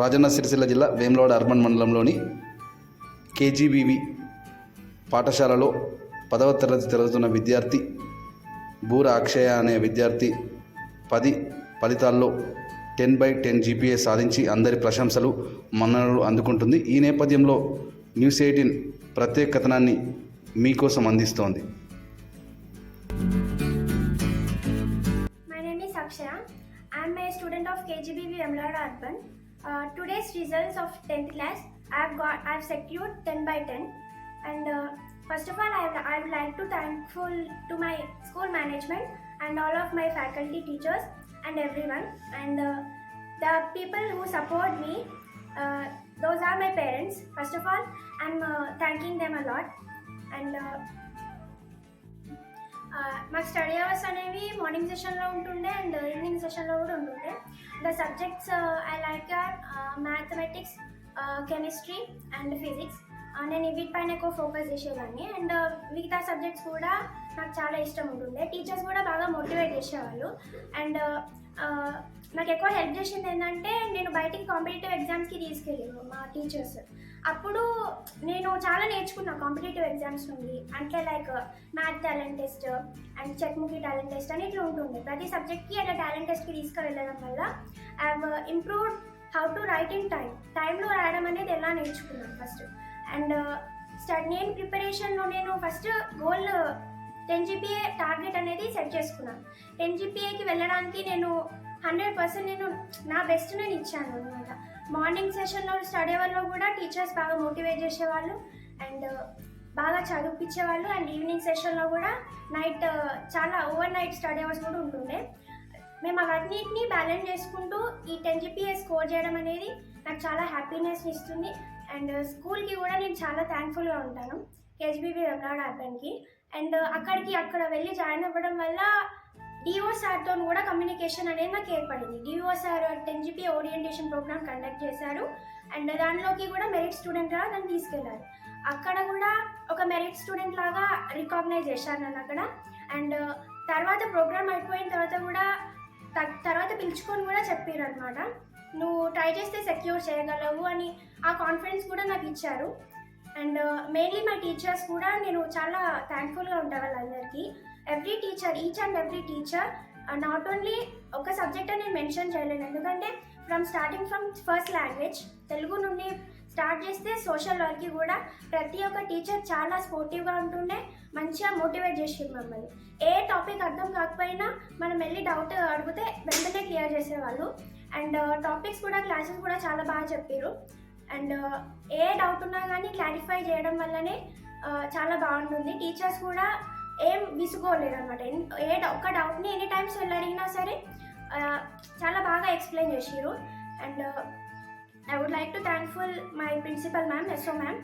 రాజన్న సిరిసిల్ల జిల్లా వేములవాడ అర్బన్ మండలంలోని కేజీబీవి పాఠశాలలో పదవ తరగతి చదువుతున్న విద్యార్థి బూర అక్షయ అనే విద్యార్థి పది ఫలితాల్లో టెన్ బై టెన్ జీపీఏ సాధించి అందరి ప్రశంసలు మన్ననలు అందుకుంటుంది ఈ నేపథ్యంలో న్యూస్ ఎయిటీన్ ప్రత్యేక కథనాన్ని మీకోసం అందిస్తోంది My name is Akshaya. I am a student of KGBV Emlada Urban. Uh, today's results of 10th class, I have got, I have secured 10 by 10. And uh, first of all, I would like to thankful to my school management and all of my faculty, teachers, and everyone. And uh, the people who support me, uh, those are my parents. First of all, I'm uh, thanking them a lot. And uh, మాకు study hours అనేవి morning సెషన్లో ఉంటుండే and evening సెషన్లో కూడా ఉంటుండే. The subjects I like are mathematics chemistry and physics నేను వీటిపైన ఎక్కువ ఫోకస్ చేసేదాన్ని. అండ్ uh, మిగతా సబ్జెక్ట్స్ కూడా నాకు చాలా ఇష్టం ఉంటుండే. టీచర్స్ కూడా బాగా మోటివేట్ చేసేవాళ్ళు. అండ్ నాకు ఎక్కువ హెల్ప్ చేసింది ఏంటంటే నేను బయటికి కాంపిటేటివ్ ఎగ్జామ్స్కి తీసుకెళ్ళాను మా టీచర్స్ అప్పుడు నేను చాలా నేర్చుకున్నా కాంపిటేటివ్ ఎగ్జామ్స్ నుండి. అంటే like math talent test and Chekumuki talent test అని ఇట్లా ఉంటుంది. ప్రతి సబ్జెక్ట్కి అట్లా టాలెంట్ టెస్ట్కి తీసుకువెళ్ళడం వల్ల I improved how to write in time టైంలో రాయడం అనేది ఎలా నేర్చుకున్నాను ఫస్ట్ అండ్ స్టడీ నేను ప్రిపరేషన్లో నేను first goal ten GPA target అనేది సెట్ చేసుకున్నాను. టెన్ జీపీఏకి వెళ్ళడానికి నేను హండ్రెడ్ పర్సెంట్ నేను నా బెస్ట్ నేను ఇచ్చాను అనమాట. మార్నింగ్ సెషన్లో స్టడీ అవర్లో కూడా టీచర్స్ బాగా మోటివేట్ చేసేవాళ్ళు అండ్ బాగా చదివిపించేవాళ్ళు అండ్ ఈవినింగ్ సెషన్లో కూడా నైట్ చాలా ఓవర్ నైట్ స్టడీ అవర్స్ కూడా ఉంటుండే. మేము అవన్నిటిని బ్యాలెన్స్ చేసుకుంటూ ఈ టెన్ జీపీఏ స్కోర్ చేయడం అనేది నాకు చాలా హ్యాపీనెస్ ఇస్తుంది. అండ్ స్కూల్కి కూడా నేను చాలా థ్యాంక్ఫుల్గా ఉంటాను. కేజీబీబీ వెమ్లాడ్ అర్బన్కి అండ్ అక్కడికి అక్కడ వెళ్ళి జాయిన్ అవ్వడం వల్ల డిఓ సార్తో కూడా కమ్యూనికేషన్ అనేది నాకు ఏర్పడింది. DO sir ten GP orientation program conduct చేశారు. అండ్ దానిలోకి కూడా మెరిట్ స్టూడెంట్గా నన్ను తీసుకెళ్ళారు. అక్కడ కూడా ఒక మెరిట్ స్టూడెంట్ లాగా రికాగ్నైజ్ చేశారు నన్ను అక్కడ. అండ్ తర్వాత ప్రోగ్రామ్ అయిపోయిన తర్వాత కూడా తర్వాత పిలుచుకొని కూడా చెప్పారు అనమాట నువ్వు ట్రై చేస్తే సెక్యూర్ చేయగలవు అని ఆ కాన్ఫిడెన్స్ కూడా నాకు ఇచ్చారు. అండ్ మెయిన్లీ మై టీచర్స్ కూడా నేను చాలా థ్యాంక్ఫుల్గా ఉంటాను వాళ్ళందరికీ. Every teacher each and every teacher not only ఒక సబ్జెక్ట్ నేను మెన్షన్ చేయలేను. ఎందుకంటే from starting from first language Telugu నుండి స్టార్ట్ చేస్తే సోషల్ వర్క్కి కూడా ప్రతి ఒక్క టీచర్ చాలా స్పోర్టివ్గా ఉంటుండే మంచిగా మోటివేట్ చేసింది మమ్మల్ని. ఏ టాపిక్ అర్థం కాకపోయినా మనం వెళ్ళి డౌట్ అడిగితే వెంటనే క్లియర్ చేసేవాళ్ళు. అండ్ uh, టాపిక్స్ కూడా క్లాసెస్ కూడా చాలా బాగా చెప్పారు. అండ్ uh, ఏ డౌట్ ఉన్నా కానీ క్లారిఫై చేయడం వల్లనే uh, చాలా బాగుంటుంది. టీచర్స్ కూడా ఏం విసుకోలేరు అనమాట ఏ డౌ- ఒక్క డౌట్ని ఎనీ టైమ్స్ వెళ్ళడిగినా సరే చాలా బాగా ఎక్స్ప్లెయిన్ చేసిరు and I would like to thankful my principal ma'am SO ma'am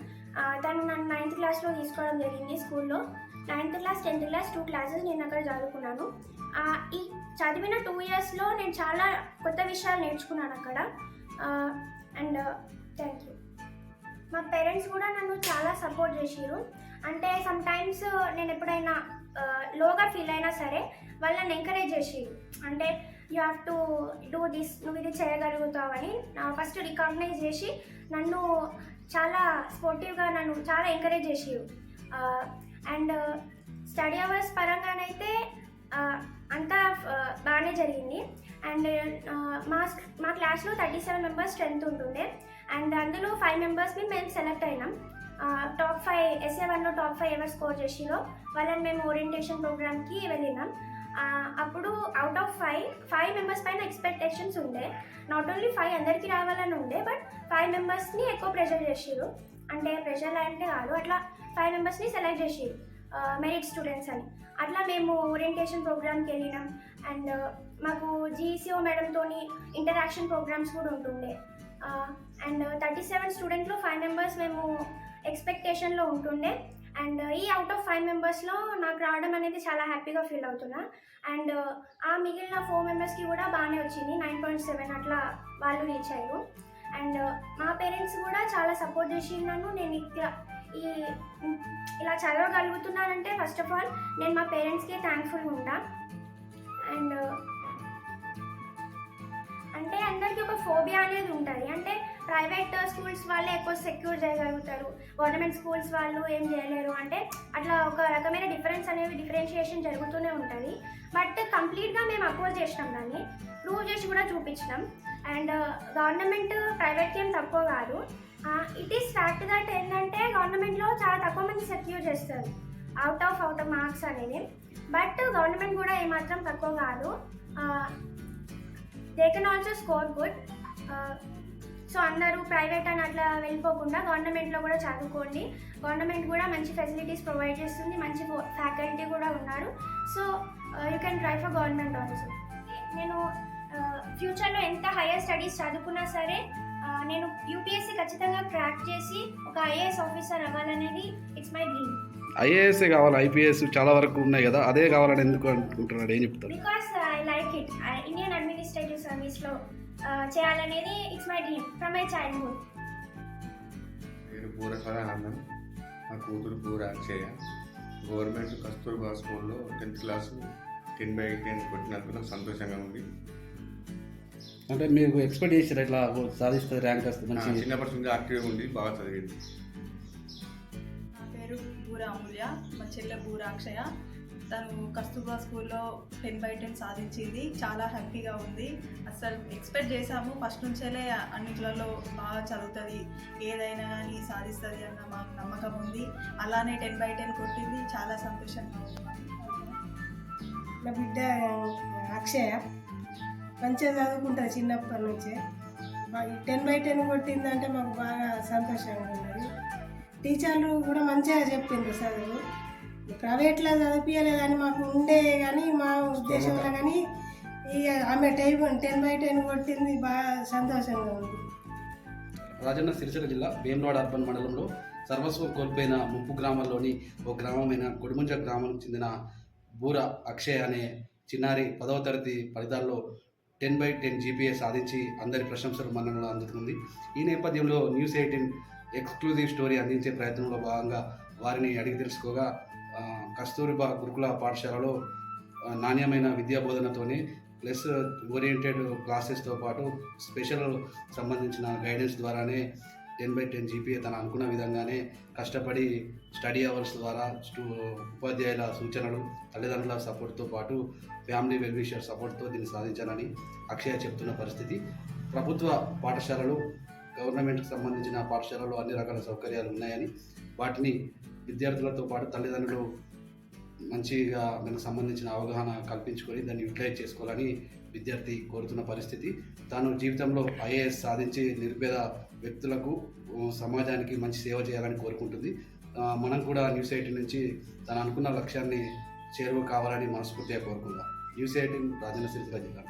తను నన్ను నైన్త్ క్లాస్లో తీసుకోవడం జరిగింది స్కూల్లో ninth class tenth class two classes నేను అక్కడ చదువుకున్నాను. ఈ చదివిన టూ ఇయర్స్లో నేను చాలా కొత్త విషయాలు నేర్చుకున్నాను అక్కడ. అండ్ థ్యాంక్ యూ మా పేరెంట్స్ కూడా నన్ను చాలా సపోర్ట్ చేసిరు అంటే సమ్టైమ్స్ uh, నేను ఎప్పుడైనా uh, లోగా ఫీల్ అయినా సరే వాళ్ళని ఎంకరేజ్ చేసిరు అంటే you have to do this నువ్వు ఇది చేయగలుగుతావని. ఫస్ట్ రికగ్నైజ్ చేసి నన్ను చాలా స్పోర్టివ్గా నన్ను చాలా ఎంకరేజ్ చేసిరు అండ్ స్టడీ అవర్స్ పరంగానైతే uh, అంతా బాగానే జరిగింది. అండ్ మా మా క్లాస్లో థర్టీ సెవెన్ మెంబర్స్ స్ట్రెంత్ ఉంటుండే. అండ్ అందులో ఫైవ్ మెంబర్స్ని మేము సెలెక్ట్ అయినాం. టాప్ ఫైవ్ ఎస్ఏ వన్లో టాప్ ఫైవ్ ఎవరు స్కోర్ చేసిరో వాళ్ళని మేము ఓరియంటేషన్ ప్రోగ్రామ్కి వెళ్ళినాం. అప్పుడు out of five five members పైన ఎక్స్పెక్టేషన్స్ ఉండే. నాట్ ఓన్లీ ఫైవ్ అందరికీ రావాలని ఉండే బట్ ఫైవ్ మెంబర్స్ని ఎక్కువ ప్రెషర్ చేసిరు అంటే ప్రెషర్ అంటే కాదు అట్లా ఫైవ్ మెంబర్స్ని సెలెక్ట్ చేసిరు మెరిట్ స్టూడెంట్స్ అని. అట్లా మేము ఓరియంటేషన్ ప్రోగ్రామ్కి వెళ్ళినాం. అండ్ uh, మాకు జీసీఓ మేడంతో ఇంటరాక్షన్ ప్రోగ్రామ్స్ కూడా ఉంటుండే. అండ్ థర్టీ సెవెన్ స్టూడెంట్లో ఫైవ్ మెంబర్స్ మేము ఎక్స్పెక్టేషన్లో ఉంటుండే. అండ్ uh, ఈ అవుట్ ఆఫ్ ఫైవ్ మెంబర్స్లో నాకు రావడం అనేది చాలా హ్యాపీగా ఫీల్ అవుతున్నా. అండ్ uh, ఆ మిగిలిన ఫోర్ మెంబర్స్కి కూడా బాగానే వచ్చింది. నైన్ పాయింట్ సెవెన్ అట్లా వాళ్ళు రీచ్ అయ్యారు అండ్ మా పేరెంట్స్ కూడా చాలా సపోర్ట్ చేసి నన్ను. నేను ఇట్లా ఈ ఇలా చదవగలుగుతున్నానంటే ఫస్ట్ ఆఫ్ ఆల్ నేను మా పేరెంట్స్కి థ్యాంక్ఫుల్ ఉంటా అండ్ అంటే అందరికీ ఒక ఫోబియా అనేది ఉంటుంది. అంటే ప్రైవేట్ స్కూల్స్ వాళ్ళే ఎక్కువ సెక్యూర్ చేయగలుగుతారు. గవర్నమెంట్ స్కూల్స్ వాళ్ళు ఏం చేయలేరు. అంటే అట్లా ఒక రకమైన డిఫరెన్స్ అనేవి డిఫరెన్షియేషన్ జరుగుతూనే ఉంటుంది. బట్ కంప్లీట్గా మేము అపోజ్ చేసినాం దాన్ని. ప్రూవ్ చేసి కూడా చూపించినాం. అండ్ uh, గవర్నమెంట్ ప్రైవేట్కి ఏం తక్కువ కాదు. ఇట్ ఈస్ ఫ్యాక్ట్ దట్ ఏంటంటే గవర్నమెంట్లో చాలా తక్కువ మంది సెక్యూర్ చేస్తారు. Out of out of marks అనేది. బట్ గవర్నమెంట్ కూడా ఏమాత్రం తక్కువ కాదు. They can also score good so అందరూ ప్రైవేట్ అని అట్లా వెళ్ళిపోకుండా గవర్నమెంట్లో కూడా చదువుకోండి. గవర్నమెంట్ కూడా మంచి ఫెసిలిటీస్ ప్రొవైడ్ చేస్తుంది. మంచి ఫ్యాకల్టీ కూడా ఉన్నారు. So you can try for government also నేను ఫ్యూచర్లో ఎంత హైయర్ స్టడీస్ చదువుకున్నా సరే నేను యూపీఎస్సీ ఖచ్చితంగా క్రాక్ చేసి ఒక ఐఏఎస్ ఆఫీసర్ అవ్వాలనేది ఇట్స్ మై డ్రీమ్ ఐఏఎస్ కావాలి? ఐపీఎస్ చాలా వరకు ఉన్నాయి కదా అదే కావాలని ఎందుకు అనుకుంటున్నాడు? ఏం చెప్తారు because I like it Indian administrative సర్వీస్లో చేయాలనేది it's my dream from my childhood పేరు పూర సదానందం. మా కూతురు పూర అక్షయ. గవర్నమెంట్ కస్తూర్బా స్కూల్లో tenth class ten by ten కొట్టినందుకు నాకు సంతోషంగా ఉంది. అంటే మీకు ఎక్స్పెక్ట్ చేసారు ఇట్లా సాధిస్తుంది ర్యాంక్ వస్తుంది మంచి చిన్నప్పటి నుంచి యాక్టివ్గా ఉండి బాగా చదివింది. నా పేరు బూర అమూల్య మా చెల్లె బూర అక్షయ. తను కస్తూర్బా స్కూల్లో టెన్ బై టెన్ సాధించింది చాలా హ్యాపీగా ఉంది. అసలు ఎక్స్పెక్ట్ చేసాము ఫస్ట్ నుంచేలే అన్నిట్లలో బాగా చదువుతుంది. ఏదైనా కానీ సాధిస్తుంది అన్న మాకు నమ్మకం ఉంది. అలానే టెన్ బై టెన్ కొట్టింది చాలా సంతోషంగా ఉంది. నా బిడ్డ అక్షయ. మంచిగా చదువుకుంటుంది చిన్నప్పటి నుంచే. టెన్ బై టెన్ కొట్టిందంటే మాకు బాగా సంతోషంగా ఉన్నది. టీచర్లు కూడా మంచిగా చెప్పిండ్రు చదువు. ప్రైవేట్లో చదివించలే కానీ మాకు ఉండే కానీ మా ఉద్దేశంలో కానీ ఇక ఆమె టైం టెన్ బై టెన్ కొట్టింది బాగా సంతోషంగా ఉంది. రాజన్న సిరిసిల్ల జిల్లా వేములవాడ అర్బన్ మండలంలో సర్వస్వం కోల్పోయిన ముప్పు గ్రామాల్లోని ఓ గ్రామమైన కొడిముంజ గ్రామానికి చెందిన బూర అక్షయ్ అనే చిన్నారి పదవ తరగతి ఫలితాల్లో టెన్ బై టెన్ జీపీఏ సాధించి అందరి ప్రశంసలు మన్ననలు అందుతుంది ఈ నేపథ్యంలో న్యూస్ ఎయిటీన్ ఎక్స్క్లూజివ్ స్టోరీ అందించే ప్రయత్నంలో భాగంగా వారిని అడిగి తెలుసుకోగా కస్తూరిబా గురుకుల పాఠశాలలో నాణ్యమైన విద్యా బోధనతోనే ప్లస్ ఓరియంటెడ్ క్లాసెస్తో పాటు స్పెషల్ సంబంధించిన గైడెన్స్ ద్వారానే టెన్ బై టెన్ జీపీఏ తను అనుకున్న విధంగానే కష్టపడి స్టడీ అవర్స్ ద్వారా స్టూ ఉపాధ్యాయుల సూచనలు తల్లిదండ్రుల సపోర్ట్తో పాటు ఫ్యామిలీ వెల్విషర్ సపోర్ట్తో దీన్ని సాధించాలని అక్షయ చెప్తున్న పరిస్థితి. ప్రభుత్వ పాఠశాలలు గవర్నమెంట్కి సంబంధించిన పాఠశాలలో అన్ని రకాల సౌకర్యాలు ఉన్నాయని వాటిని విద్యార్థులతో పాటు తల్లిదండ్రులు మంచిగా దానికి సంబంధించిన అవగాహన కల్పించుకొని దాన్ని యూటిలైజ్ చేసుకోవాలని విద్యార్థి కోరుతున్న పరిస్థితి. తాను జీవితంలో ఐఏఎస్ సాధించి నిర్భేద వ్యక్తులకు సమాజానికి మంచి సేవ చేయాలని కోరుకుంటుంది. మనం కూడా న్యూస్ ఎయిటీన్ నుంచి తను అనుకున్న లక్ష్యాన్ని చేరువ కావాలని మనస్ఫూర్తిగా కోరుకుందాం. న్యూస్ ఎయిటీన్ రాజన్న సిరిసిల్ల జిల్లా.